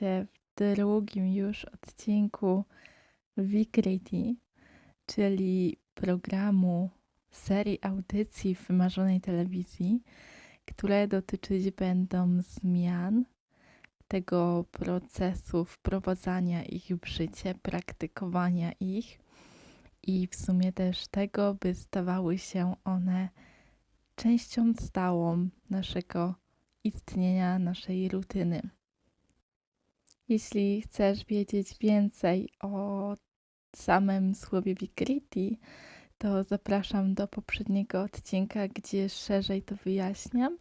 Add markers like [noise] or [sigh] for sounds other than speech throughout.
Cię w drugim już odcinku Wikrity, czyli programu serii audycji w wymarzonej telewizji, które dotyczyć będą zmian tego procesu wprowadzania ich w życie, praktykowania ich i w sumie też tego, by stawały się one częścią stałą naszego istnienia, naszej rutyny. Jeśli chcesz wiedzieć więcej o samym słowie Vikriti, to zapraszam do poprzedniego odcinka, gdzie szerzej to wyjaśniam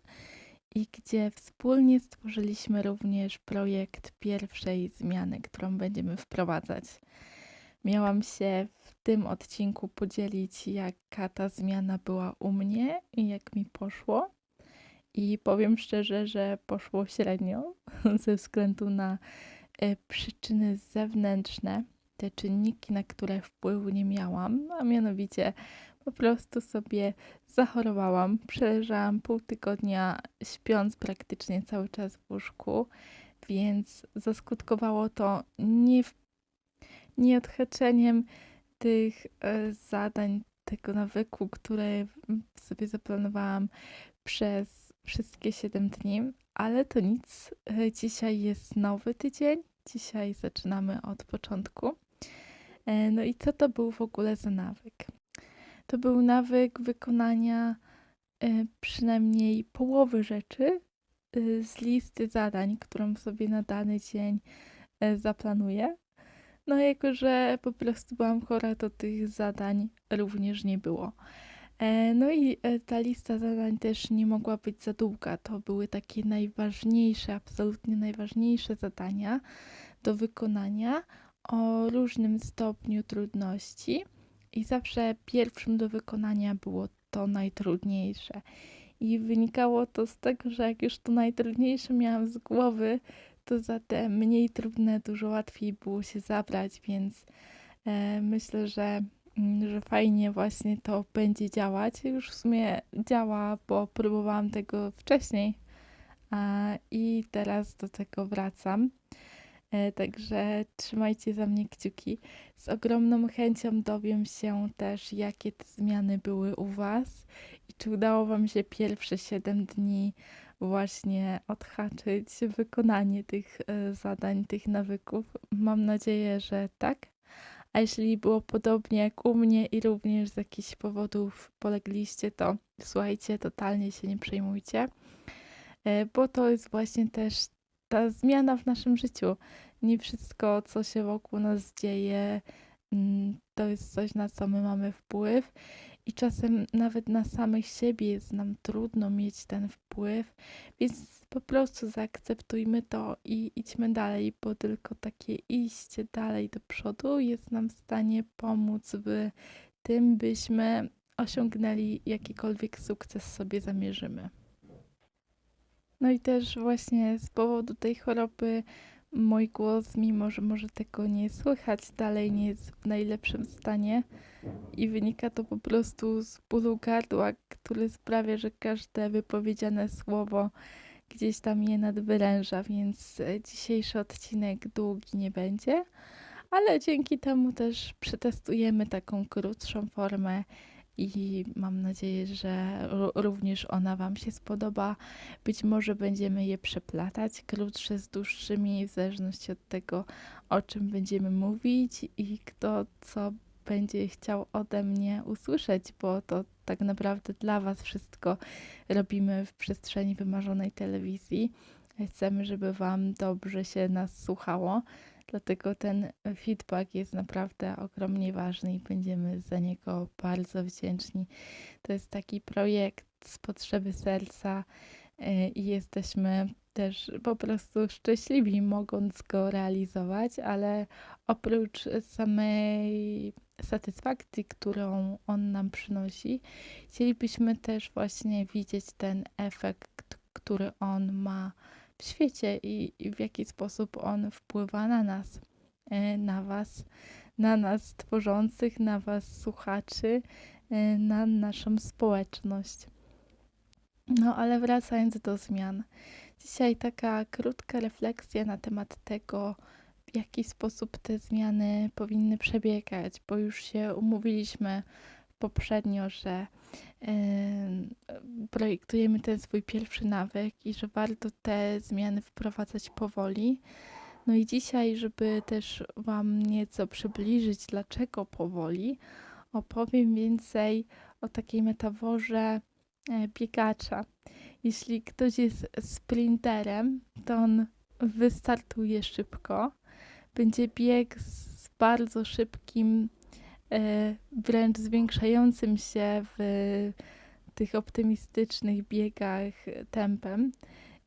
i gdzie wspólnie stworzyliśmy również projekt pierwszej zmiany, którą będziemy wprowadzać. Miałam się w tym odcinku podzielić, jaka ta zmiana była u mnie i jak mi poszło. I powiem szczerze, że poszło średnio [laughs] ze względu na przyczyny zewnętrzne, te czynniki, na które wpływu nie miałam, a mianowicie po prostu sobie zachorowałam. Przeleżałam pół tygodnia śpiąc praktycznie cały czas w łóżku, więc zaskutkowało to nie, nie odhaczeniem tych e, zadań, tego nawyku, które sobie zaplanowałam przez wszystkie 7 dni, ale to nic. E, Dzisiaj jest nowy tydzień. Dzisiaj zaczynamy od początku. E, No i co to był w ogóle za nawyk? To był nawyk wykonania e, przynajmniej połowy rzeczy z listy zadań, którą sobie na dany dzień zaplanuję. No, jako że po prostu byłam chora, to tych zadań również nie było. E, No i e, ta lista zadań też nie mogła być za długa. To były takie najważniejsze, absolutnie najważniejsze zadania do wykonania o różnym stopniu trudności. I zawsze pierwszym do wykonania było to najtrudniejsze. I wynikało to z tego, że jak już to najtrudniejsze miałam z głowy, to za te mniej trudne dużo łatwiej było się zabrać, więc e, myślę, że że fajnie właśnie to będzie działać. Już w sumie działa, bo próbowałam tego wcześniej i teraz do tego wracam. E, Także trzymajcie za mnie kciuki. Z ogromną chęcią dowiem się też, jakie te zmiany były u Was i czy udało Wam się pierwsze 7 dni właśnie odhaczyć wykonanie tych e, zadań, tych nawyków. Mam nadzieję, że tak. A jeśli było podobnie jak u mnie i również z jakichś powodów polegliście, to słuchajcie, totalnie się nie przejmujcie, e, bo to jest właśnie też ta zmiana w naszym życiu. Nie wszystko, co się wokół nas dzieje, mm, to jest coś, na co my mamy wpływ. I czasem nawet na samych siebie jest nam trudno mieć ten wpływ, więc po prostu zaakceptujmy to i idźmy dalej, bo tylko takie iście dalej do przodu jest nam w stanie pomóc w tym, byśmy osiągnęli jakikolwiek sukces sobie zamierzymy. No i też właśnie z powodu tej choroby mój głos, mimo że może tego nie słychać, dalej nie jest w najlepszym stanie i wynika to po prostu z bólu gardła, który sprawia, że każde wypowiedziane słowo gdzieś tam je nadwyręża, więc e, dzisiejszy odcinek długi nie będzie, ale dzięki temu też przetestujemy taką krótszą formę i mam nadzieję, że ró- również ona Wam się spodoba. Być może będziemy je przeplatać, krótsze z dłuższymi, w zależności od tego, o czym będziemy mówić i kto co będzie chciał ode mnie usłyszeć, bo to tak naprawdę dla Was wszystko robimy w przestrzeni wymarzonej telewizji. Chcemy, żeby Wam dobrze się nas słuchało, dlatego ten feedback jest naprawdę ogromnie ważny i będziemy za niego bardzo wdzięczni. To jest taki projekt z potrzeby serca e, i jesteśmy też po prostu szczęśliwi, mogąc go realizować, ale oprócz samej satysfakcji, którą on nam przynosi, chcielibyśmy też właśnie widzieć ten efekt, który on ma świecie i, i w jaki sposób on wpływa na nas, e, na Was, na nas tworzących, na Was słuchaczy, e, na naszą społeczność. No ale wracając do zmian. Dzisiaj taka krótka refleksja na temat tego, w jaki sposób te zmiany powinny przebiegać, bo już się umówiliśmy poprzednio, że em, projektujemy ten swój pierwszy nawyk i że warto te zmiany wprowadzać powoli. No i dzisiaj, żeby też Wam nieco przybliżyć, dlaczego powoli, opowiem więcej o takiej metaforze e, biegacza. Jeśli ktoś jest sprinterem, to on wystartuje szybko, będzie biegł z bardzo szybkim, e, wręcz zwiększającym się w tych optymistycznych biegach tempem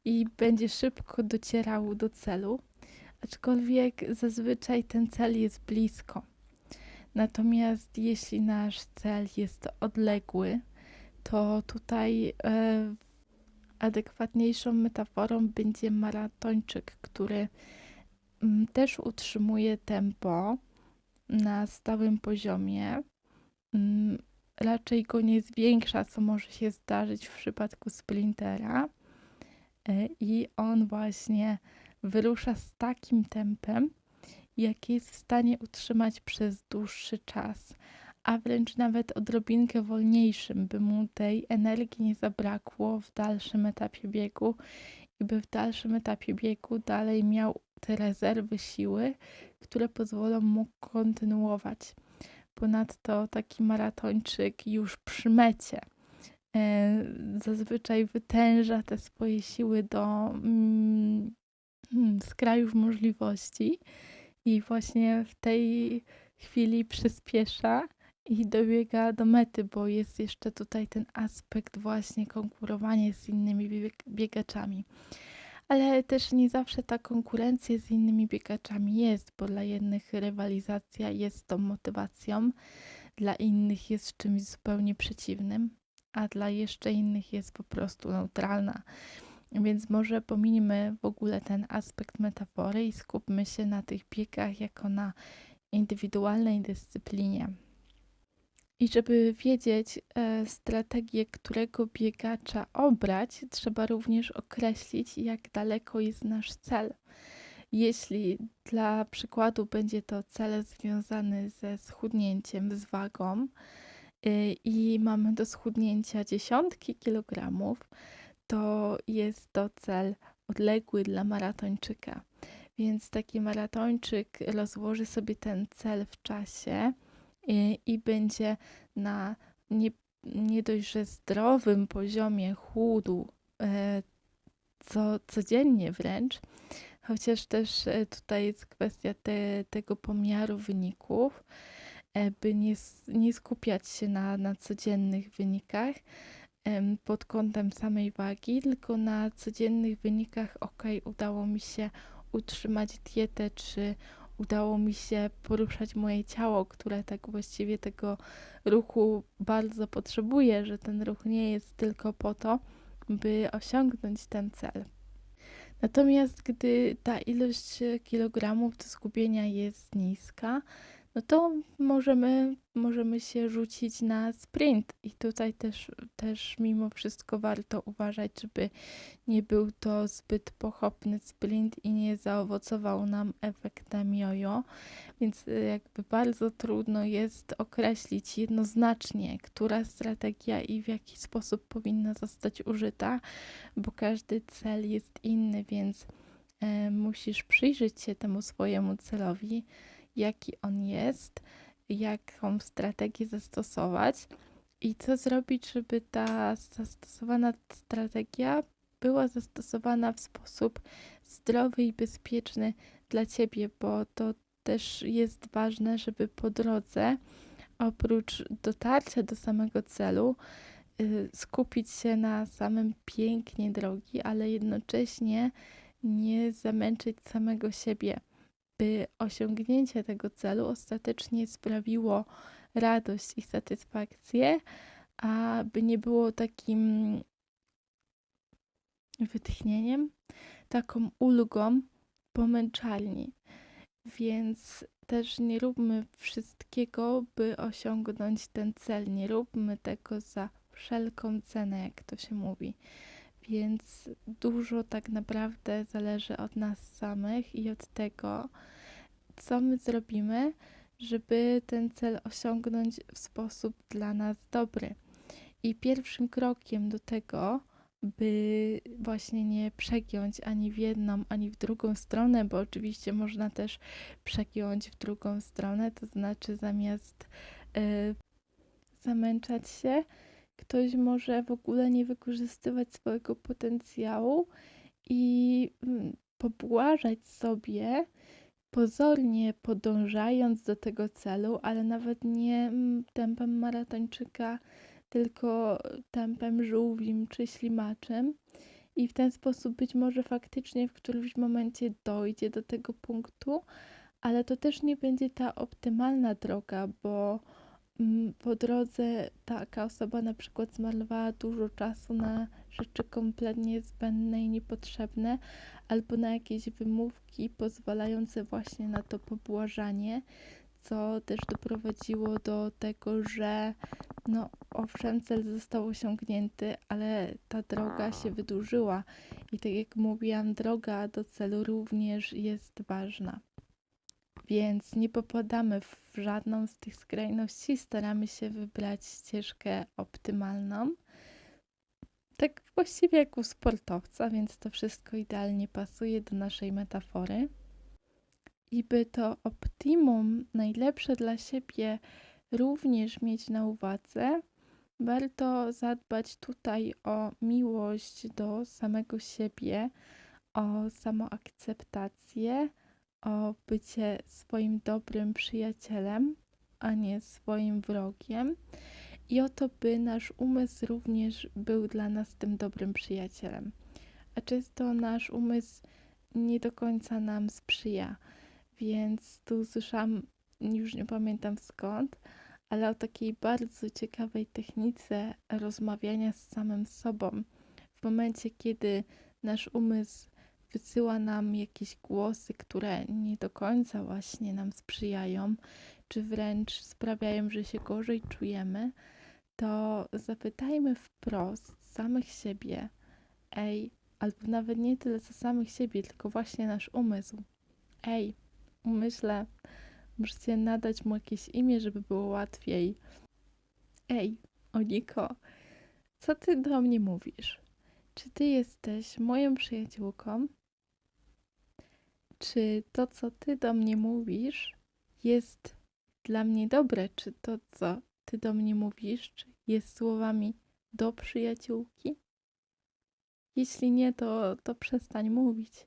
i będzie szybko docierał do celu, aczkolwiek zazwyczaj ten cel jest blisko. Natomiast jeśli nasz cel jest odległy, to tutaj e, adekwatniejszą metaforą będzie maratończyk, który mm, też utrzymuje tempo na stałym poziomie. Mm, Raczej go nie zwiększa, co może się zdarzyć w przypadku sprintera. E, I on właśnie wyrusza z takim tempem, jakie jest w stanie utrzymać przez dłuższy czas, a wręcz nawet odrobinkę wolniejszym, by mu tej energii nie zabrakło w dalszym etapie biegu i by w dalszym etapie biegu dalej miał te rezerwy siły, które pozwolą mu kontynuować. Ponadto taki maratończyk już przy mecie e, zazwyczaj wytęża te swoje siły do mm, mm, skrajów możliwości i właśnie w tej chwili przyspiesza i dobiega do mety, bo jest jeszcze tutaj ten aspekt właśnie konkurowania z innymi bieg- biegaczami. Ale też nie zawsze ta konkurencja z innymi biegaczami jest, bo dla jednych rywalizacja jest tą motywacją, dla innych jest czymś zupełnie przeciwnym, a dla jeszcze innych jest po prostu neutralna. Więc może pominimy w ogóle ten aspekt metafory i skupmy się na tych biegach jako na indywidualnej dyscyplinie. I żeby wiedzieć e, strategię, którego biegacza obrać, trzeba również określić, jak daleko jest nasz cel. Jeśli dla przykładu będzie to cel związany ze schudnięciem, z wagą y, i mamy do schudnięcia dziesiątki kilogramów, to jest to cel odległy dla maratończyka. Więc taki maratończyk rozłoży sobie ten cel w czasie i, i będzie na nie, nie dość, że zdrowym poziomie chłudu e, co, codziennie wręcz, chociaż też e, tutaj jest kwestia te, tego pomiaru wyników, e, by nie, nie skupiać się na, na codziennych wynikach pod kątem samej wagi, tylko na codziennych wynikach, ok, udało mi się utrzymać dietę, czy udało mi się poruszać moje ciało, które tak właściwie tego ruchu bardzo potrzebuje, że ten ruch nie jest tylko po to, by osiągnąć ten cel. Natomiast gdy ta ilość kilogramów do zgubienia jest niska, no to możemy, możemy się rzucić na sprint. I tutaj też, też mimo wszystko warto uważać, żeby nie był to zbyt pochopny sprint i nie zaowocował nam efektem jojo. Więc y, jakby bardzo trudno jest określić jednoznacznie, która strategia i w jaki sposób powinna zostać użyta, bo każdy cel jest inny, więc e, musisz przyjrzeć się temu swojemu celowi, jaki on jest, jaką strategię zastosować i co zrobić, żeby ta zastosowana strategia była zastosowana w sposób zdrowy i bezpieczny dla ciebie, bo to też jest ważne, żeby po drodze, oprócz dotarcia do samego celu, y, skupić się na samym pięknie drogi, ale jednocześnie nie zamęczyć samego siebie, by osiągnięcie tego celu ostatecznie sprawiło radość i satysfakcję, a by nie było takim wytchnieniem, taką ulgą po męczarni. Więc też nie róbmy wszystkiego, by osiągnąć ten cel. Nie róbmy tego za wszelką cenę, jak to się mówi. Więc dużo tak naprawdę zależy od nas samych i od tego, co my zrobimy, żeby ten cel osiągnąć w sposób dla nas dobry. I pierwszym krokiem do tego, by właśnie nie przegiąć ani w jedną, ani w drugą stronę, bo oczywiście można też przegiąć w drugą stronę, to znaczy zamiast y, zamęczać się, ktoś może w ogóle nie wykorzystywać swojego potencjału i mm, pobłażać sobie, pozornie podążając do tego celu, ale nawet nie mm, tempem maratończyka, tylko tempem żółwim czy ślimaczem. I w ten sposób być może faktycznie w którymś momencie dojdzie do tego punktu, ale to też nie będzie ta optymalna droga, bo po drodze taka osoba na przykład zmarnowała dużo czasu na rzeczy kompletnie zbędne i niepotrzebne, albo na jakieś wymówki pozwalające właśnie na to pobłażanie, co też doprowadziło do tego, że no owszem, cel został osiągnięty, ale ta droga się wydłużyła i tak jak mówiłam, droga do celu również jest ważna. Więc nie popadamy w żadną z tych skrajności, staramy się wybrać ścieżkę optymalną. Tak właściwie jak u sportowca, więc to wszystko idealnie pasuje do naszej metafory. I by to optimum najlepsze dla siebie również mieć na uwadze, warto zadbać tutaj o miłość do samego siebie, o samoakceptację, o bycie swoim dobrym przyjacielem, a nie swoim wrogiem. I o to, by nasz umysł również był dla nas tym dobrym przyjacielem. A często nasz umysł nie do końca nam sprzyja. Więc tu słyszałam, już nie pamiętam skąd, ale o takiej bardzo ciekawej technice rozmawiania z samym sobą. W momencie, kiedy nasz umysł wysyła nam jakieś głosy, które nie do końca właśnie nam sprzyjają, czy wręcz sprawiają, że się gorzej czujemy, to zapytajmy wprost samych siebie, ej, albo nawet nie tyle co samych siebie, tylko właśnie nasz umysł. Ej, umyślę, możecie nadać mu jakieś imię, żeby było łatwiej. Ej, Oniko, co ty do mnie mówisz? Czy ty jesteś moją przyjaciółką? Czy to, co ty do mnie mówisz, jest dla mnie dobre? Czy to, co ty do mnie mówisz, jest słowami do przyjaciółki? Jeśli nie, to, to przestań mówić.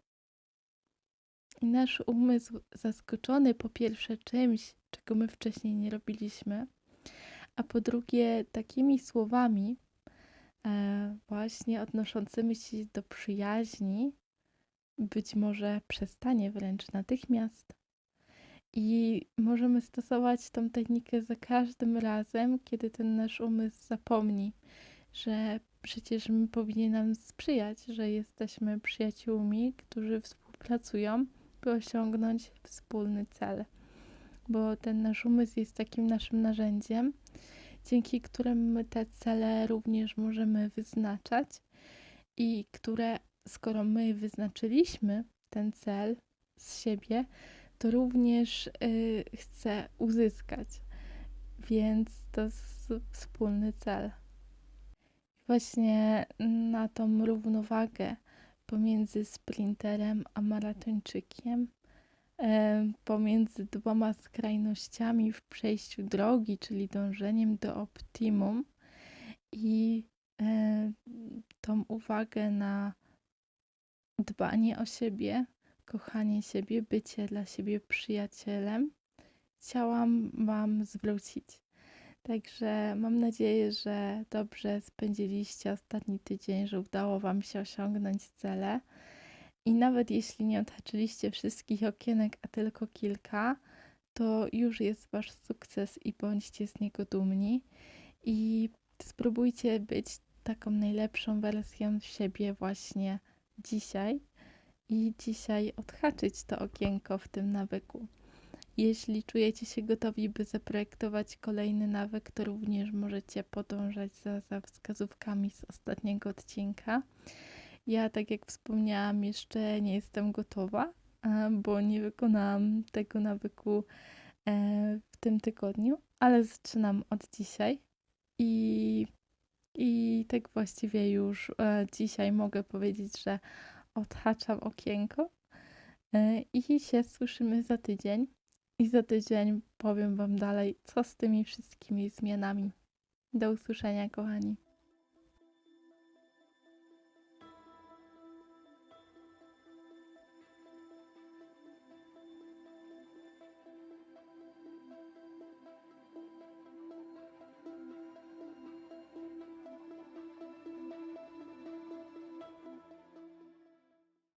Nasz umysł zaskoczony po pierwsze czymś, czego my wcześniej nie robiliśmy, a po drugie takimi słowami, e, właśnie odnoszącymi się do przyjaźni, być może przestanie wręcz natychmiast. I możemy stosować tą technikę za każdym razem, kiedy ten nasz umysł zapomni, że przecież powinien nam sprzyjać, że jesteśmy przyjaciółmi, którzy współpracują by osiągnąć wspólny cel. Bo ten nasz umysł jest takim naszym narzędziem, dzięki któremu my te cele również możemy wyznaczać i które, skoro my wyznaczyliśmy ten cel z siebie, to również y, chce uzyskać. Więc to jest wspólny cel. Właśnie na tą równowagę pomiędzy sprinterem a maratończykiem, e, pomiędzy dwoma skrajnościami w przejściu drogi, czyli dążeniem do optimum i e, tą uwagę na dbanie o siebie, kochanie siebie, bycie dla siebie przyjacielem, chciałam Wam zwrócić. Także mam nadzieję, że dobrze spędziliście ostatni tydzień, że udało Wam się osiągnąć cele. I nawet jeśli nie odhaczyliście wszystkich okienek, a tylko kilka, to już jest Wasz sukces i bądźcie z niego dumni. I spróbujcie być taką najlepszą wersją siebie właśnie dzisiaj i dzisiaj odhaczyć to okienko w tym nawyku. Jeśli czujecie się gotowi, by zaprojektować kolejny nawyk, to również możecie podążać za, za wskazówkami z ostatniego odcinka. Ja, tak jak wspomniałam, jeszcze nie jestem gotowa, bo nie wykonałam tego nawyku e, w tym tygodniu, ale zaczynam od dzisiaj i, i tak właściwie już e, dzisiaj mogę powiedzieć, że odhaczam okienko e, i się słyszymy za tydzień. I za tydzień powiem Wam dalej, co z tymi wszystkimi zmianami. Do usłyszenia, kochani.